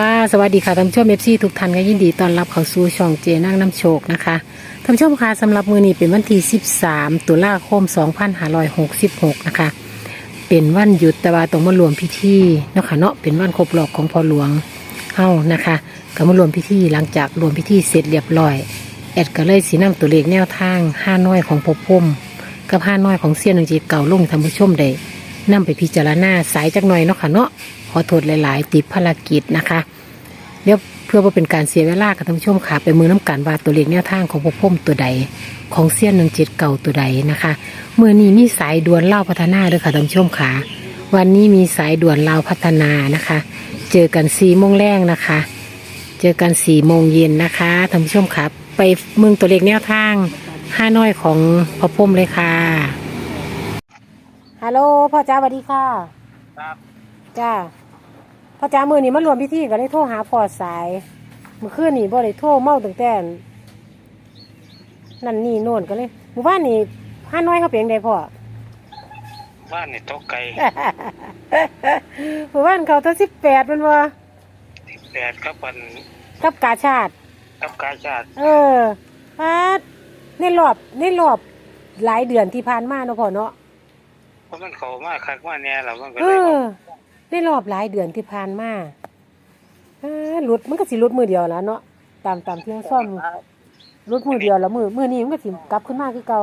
ค่ะ สวัสดีค่ะท่านผู้ชมเอฟซีทุกท่านก็ยินดีต้อนรับเข้าสู่ช่องเจนั่งน้ำโชคนะคะท่านผู้ชมค่ะสำหรับมือนี้เป็นวันที่ 13 ตุลาคม 2566 นะคะ เป็นวันหยุดแต่ว่าต้องมารวมพิธีเนาะค่ะเนาะเป็นวันครบรอบของพ่อหลวงเฮานะคะก็มารวมพิธีหลังจากรวมพิธีเสร็จเรียบร้อย แอดก็เลยสีน้ำตัวเลขแนวทางห้าน้อยของพบพุ่มกับห้าน้อยของเซียนหนึ่งจีเก่าลงท่านผู้ชมได้นำไปพิจารณาสายจักหน่อยเนาะค่ะเนาะ อโทษหลาย ๆ ติดภารกิจนะคะเดี๋ยวเพื่อว่าเป็นการเสียเวลากับท่านผู้ชมค่ะ ไปมือน้ำกันว่าตัวเลขแนวทางของพบพมตัวใด ของเซียนหนึ่งเจ็ดเก่าตัวใดนะคะเมื่อนี้มีสายด่วนเล่าพัฒนาด้วยค่ะท่านผู้ชมค่ะ วันนี้มีสายด่วนเล่าพัฒนานะคะ เจอกันสี่โมงแรงนะคะ เจอกันสี่โมงเย็นนะคะท่านผู้ชมครับ ไปเมืองตัวเลขแนวทางห้าน้อยของพอพมเลยค่ะฮัลโหลพ่อจ้าสวัสดีค่ะ ครับจ้า พ่อจ้ามือนี้มารวมพิธีก็เลยโทรหาพ่อสายเมื่อคืนนี่บ่ได้โทรเมาตั้งแต่นั่นนี่โน่นก็เลยหมู่บ้านนี่ห้าน้อยเขาเปลี่ยนได้พ่อบ้านนี่ตกไก่หมู่บ้านเขาทั้งสิบแปดมันว่าแปดกับปันกับกาชาติกับกาชาติ เออพาดในรอบในรอบหลายเดือนที่ผ่านมาเนาะพ่อเนาะเพราะมันเขามาคักมาแน่แล้วมันก็เอเลยอ ในรอบหลายเดือนที่ผ่านมาอ่าหลุดมันก็สิหลุดมือเดียวแล้วเนาะตามตามที่เราซ่อมหลุดมือเดียวแล้วมือมือนี้มันก็สิกลับขึ้นมาคือเก่า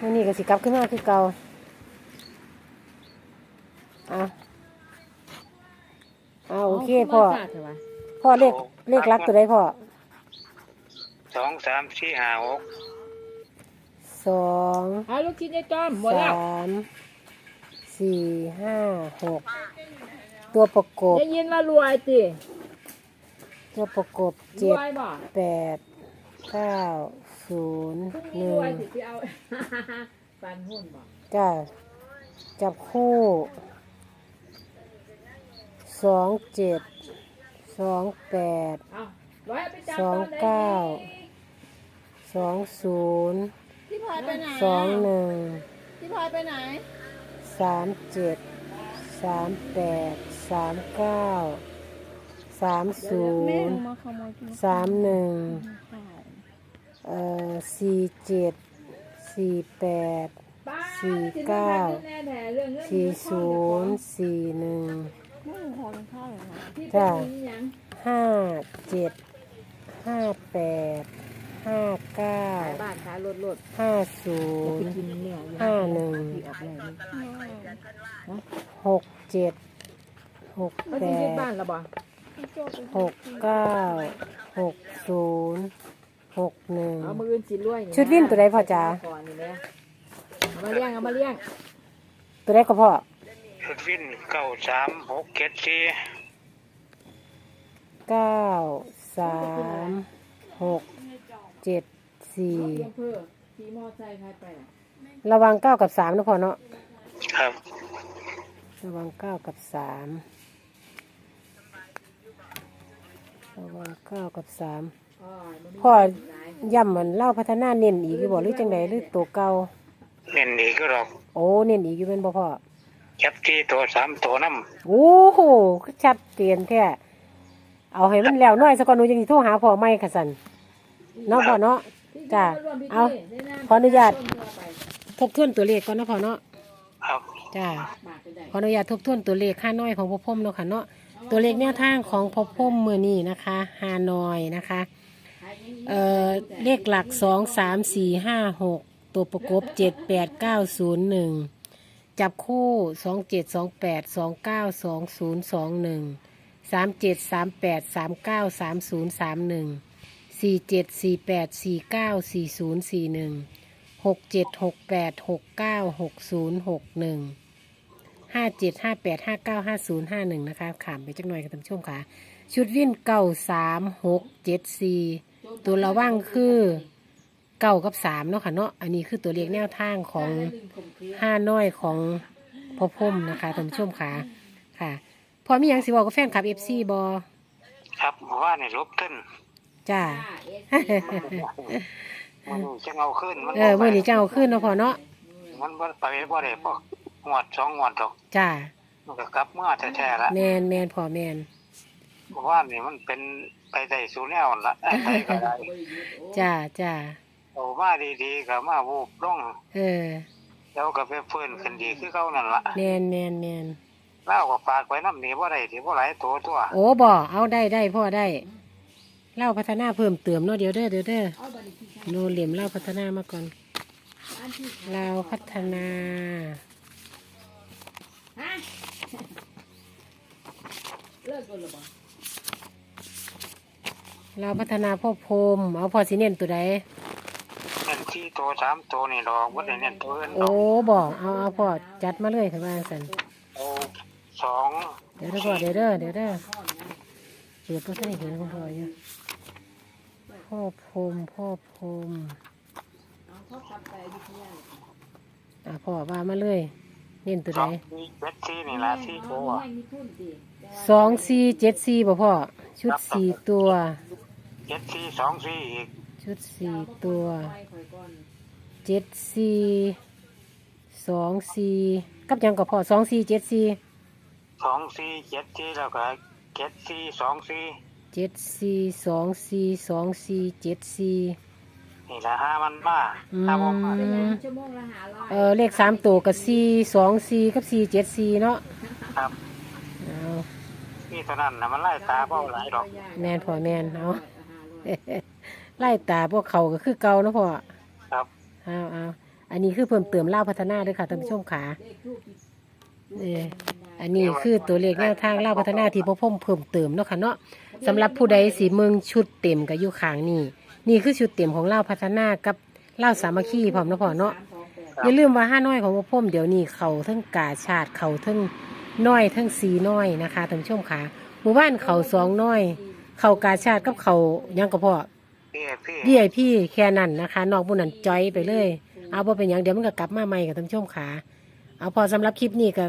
มือนี้ก็สิกลับขึ้นมาคือเก่าอะอ่าโอเคพ่อพ่อเลขเลขรักตัวใดพ่อสองสามสี่ห้าหก สองเอาลูกชิ้นไอ้จอมหมดแล้วสามสี่ห้าหกตัวประกบได้ยินว่ารวยติตัวประกบรเจ็ดวยบ่แปดเก้าศูนย์พรุ่งหนี้นึ่รวยงสิไปเอา ปันหุ้นบ่จ้าจับคู่สองเจ็ดสองแปด เอาร้อยเอาไปจับสองตนไหนเก้าดีสองศูนย์ พี่พลอยไปไหนสองหนึ่งพี่พลอยไปไหนสามเจ็ดสามแปดสามเก้าสามศูนย์มาขโมยกินสามหนึ่งข้าวเอ่อสี่เจ็ดสี่แปดป้าสี่สิเก้าแน่แท้เรื่องเงินสี่ศูนย์สี่หนึ่งไม่มีพอกินข้าวเลยเหรอที่จ้ะเป็นหยังห้าเจ็ดห้าแปด ห้าเก้าขายบ้านขายรถรถห้าศูนย์กินเนื้ออยู่ห้าหนึ่งที่ออกเลยนี่หกเจ็ดหกเขาแปสิยึดดบ้านแล้วบ่พี่โจ้ไปหกเก้าหกศูนย์หกหนึ่งเอามืออื่นสิรวยนี่ชุดวิ่นตัวใดพ่อจ๋าก่อนนี่แหละเอามาเลี้ยงเอามาเลี้ยงตัวแรกก็พ่อชุดวินเก้าสามหกเจ็ดสี่เก้าสามหก เจ็ดสี่เลี้ยงเพื่อขี่มอไซค์ใครไปล่ะระวังเก้ากับสามนะพ่อเนาะครับ ระวังเก้ากับสามระวังเก้ากับสามอ๋อมันมีพ่อหลายย่ำเหมือนเล่าพัฒนาเน้นอีกอยู่บ่หรือจังใดหรือตัวเก่าเน้นอีกก็หรอกโอ้เน้นอีกอยู่เป็นบ่พ่อจับที่ตัวสามตัวน้โอ้โหคือชัดเจนแท้เอาให้มันแล้วหน้อยสักก่อนหนูยังสิโทรหาพ่อไม่ค่ะสัน เนาะพ่อเนาะที่จ้ะร่วมพิธีเอาได้นำขออนุญาตต้นทั่วไปทบทวนตัวเลขก่อนเนาะพ่อเนาะำครับจ้าบาทไปได้ขออนุญาตทบทวนตัวเลขค่าน้อยของพ่อพ่มเนาะค่ะเนาะตัวเลขแนวทางของพ่อพ่มมือนี้นะคะฮานอยนะคะเอ่อเลขหลักสองสามสี่ห้าหกตัวประกบเจ็ดแปดเก้าศูนย์หนึ่งจับคู่สองเจ็ดสองแปดสองเก้าสองศูนย์สองหนึ่งสามเจ็ดสามแปดสามเก้าสามศูนย์สามหนึ่ง สี่เจ็ดสี่แปดสี่เก้าสี่ศูนย์สี่หนึ่งหกเจ็ดหกแปดหกเก้าหกศูนย์หกหนึ่งห้าเจ็ดห้าแปดห้าเก้าห้าศูนย์ห้าหนึ่งนะคะขามไปจักหน่อยกับท่านผู้ชมค่ะ ชุดวิ่นเก้าสามหกเจ็ดสี่ตัวระว่างคือเก้ากับสามเนาะค่ะเนาะอันนี้คือตัวเลขแนวทางของห้าน้อยของพ่อพุ่มนะคะท่านผู้ชมค่ะค่ะ พอมีอย่างสิบอกกับแฟนคลับเอฟซีบอครับเพราะว่าในลบขึ้น จ้า มันจะเอาขึ้นมันเออมื่อนี้จะเอาขึ้นเนาะพอเนาะมันบ่ไปบ่ได้พวกงวดสองงวดหรอกจ้ามันก็กลับเมื่อแท้ๆละแมนแมนพ่อแมน เพราะว่านี่มันเป็นไปได้สู่แนวนั่นละไปก็ได้จ้าจ้าเอามาดีๆก็มาวูบลงเออ แล้วก็ไปฟื้นขึ้นดีคือเก่านั่นละแมนแมนแมนเล่าก็ฝากไว้น้ำนี่บ่ได้ที่บ่หลายตัวตัวโอ้บ่เอาได้ได้พ่อได้ เล่าพัฒนาเพิ่มเติมเนาะเดี๋ยวเด้อเดี๋ยวเด้อเอาบัตรที่ใช้โนเหลี่ยมเล่าพัฒนามาก่อนร้านที่เล่าพัฒนาฮะเลิกกันหรือเปล่าเล่าพัฒนาพ่อพรหมเอาพ่อสิเน้นตัวใดเน้นที่ตัวสามตัวนี่ดอกบ่ได้เน้นตัวอื่นดโอ้อกบอกเอาเอาพ่อจัดมาเลยค่ะว่าสันเอาสองเดี๋ยวเด้อพ่อเดี๋ยวเด้อเดี๋ยวเด้อเปิดตัวท่านเห็นคุณพ่ออยู่ พ่อพรหมพ่อพรหมเอาเขาทำไปอยุธยาอะพ่อว่ามาเลยเน้นตัวสใดองสี่เจ็ดสี่นี่ละที่ตัวแม่งมีทุนดิแต่ว่าสองสี่เจ็ดสี่บ่พ่อชุดสี่ตัว เจ็ดสี่สองสี่อีกชุดสี่ตัวไปข่อยก่อนเจ็ดสี่สองสี่กับหยังกับพ่อสองสี่เจ็ดสี่สองสี่เจ็ดสี่แล้วก็เจ็ดสี่สองสี่ เจ็ดสี่สองสี่สองสี่เจ็ดสี่นี่ละห้ามันมาอืมถ้าบ่มาเป็นยังชั่วโมงละหาร้อยเออเลขสามตัวกับสี่สองสี่กับสี่เจ็ดสี่เนาะครับเอา นี่เท่านั้นนะมันไล่ตาเบ้าหลายดอกแมนพ่อแมนเอา ไล่ตาพวกเขาก็คือเก่าเนาะพ่อครับเอาเอาอันนี้คือเพิ่มเติมเล่าพัฒนาด้วยค่ะท่านผู้ชมขาเลขทูปที่เอออันนี้คือตัวเลขแนวทางเล่าพัฒนาที่พ่อพ่มเพิ่มเติมเนาะค่ะเนาะ สำหรับผู้ใดสีเมืองชุดเต็มกับอยู่ข้างนี่นี่คือชุดเต็มของเล่าพัฒนากับเล่าสามัคคีพร้อมเนาะพ่อเนาะสามสองแปดอย่าลืมว่าห้าน้อยของพ่อพ่มเดี๋ยวนี้เขาทั้งกาชาติเขาทั้งน้อยทั้งสีน้อยนะคะท่านผู้ชมขาหมู่บ้านเขาสองน้อย เขากาชาติกับเขาหยังก็พ่อพี่พี่เดี่ยพี่แค่นั้นนะคะนอกบุญนั้นจอยไปเลย เอาพอเป็นอย่างเดี๋ยวมันก็กลับมาใหม่กับท่านผู้ชมขาเอาพอสำหรับคลิปนี้ก็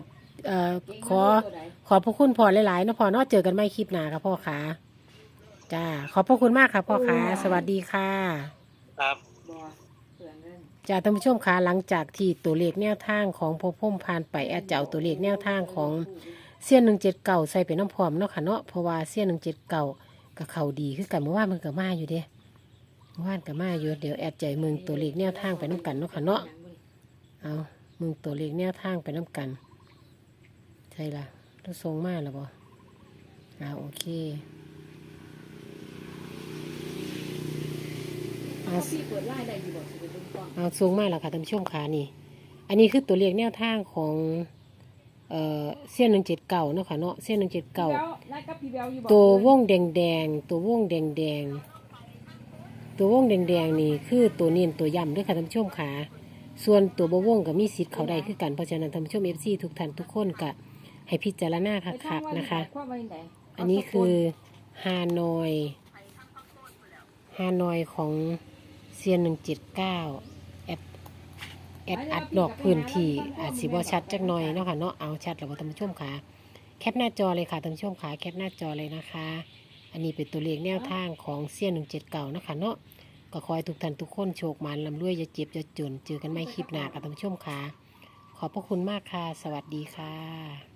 เอ่อขอขอบพระคุณพ่อหลายๆเนาะพ่อเนาะเจอกันไม่คลิปหน้าค่ะพ่อขา จ้าขอบพระคุณมากค่ะพ่อขาสวัสดีค่ะครับบ่เปลืองเงินจากท่านผู้ชมคะหลังจากที่ตัวเลขแนวทางของพ่อพุ่มผ่านไปแอดจะเอาตัวเลขแนวทางของเสี้ยนหนึ่งเจ็ดเก่าใส่เป็นน้ำพร้อมเนาะค่ะเนาะเพราะว่าเสี้ยนหนึ่งเจ็ดเก่ากับเขาดีคือกันเมื่อวานมันก็มาอยู่เด้เมื่อวานก็มาอยู่เดี๋ยวแอดใจมึงตัวเลขแนวทางไปน้ำกันเนาะค่ะเนาะเอามึงตัวเลขแนวทางไปน้ำกันใช่ละเราทรงมาแล้วบ่อ่าโอเค เอาพี่เปิดไล่ได้อยู่บ่สิเป็นกล้องเอาสูงมากแล้วค่ะท่านผู้ชมขานี่ อันนี้คือตัวเลขแนวทางของเอ่อเส้นหนึ่งเจ็ดเก่าเนาะค่ะเนาะเส้นหนึ่งเจ็ดเก่าพี่แวไล่กับพี่แววอยู่บ่ตัววงแดงแดงๆตัววงแดงแดงๆตัววงแดงแดงๆนี่คือตัวเนียนตัวย่ำด้วยค่ะท่านผู้ชมขาส่วนตัวบวงกับมีสิทธิ์เขาได้คือกันเพราะฉะนั้นท่านผู้ชมเอฟซีทุกท่านทุกคนก็ให้พิจารณาคักๆนะคะ ความว่าจังไดอันนี้คือฮานอย ฮานอยของ เซียนหนึ่งเจ็ดเก้าแอดแอดอัดดอกพื้นที่อาจสิบ่ชัดจักหน่อยเนาะค่ะเนาะเอาชัดแล้วบ่ท่านผู้ชมค่ะแคปหน้าจอเลยค่ะท่านผู้ชมค่ะแคปหน้าจอเลยนะคะ อันนี้เป็นตัวเลขแนวทางของเซียนหนึ่งเจ็ดเก่านะคะเนาะก็ขอให้ทุกท่านทุกคนโชคมานลำรวยอย่าเจ็บอย่าจนเจอกันไม่คลิปหน้าค่ะท่านผู้ชมค่ะขอบพระคุณมากค่ะ สวัสดีค่ะ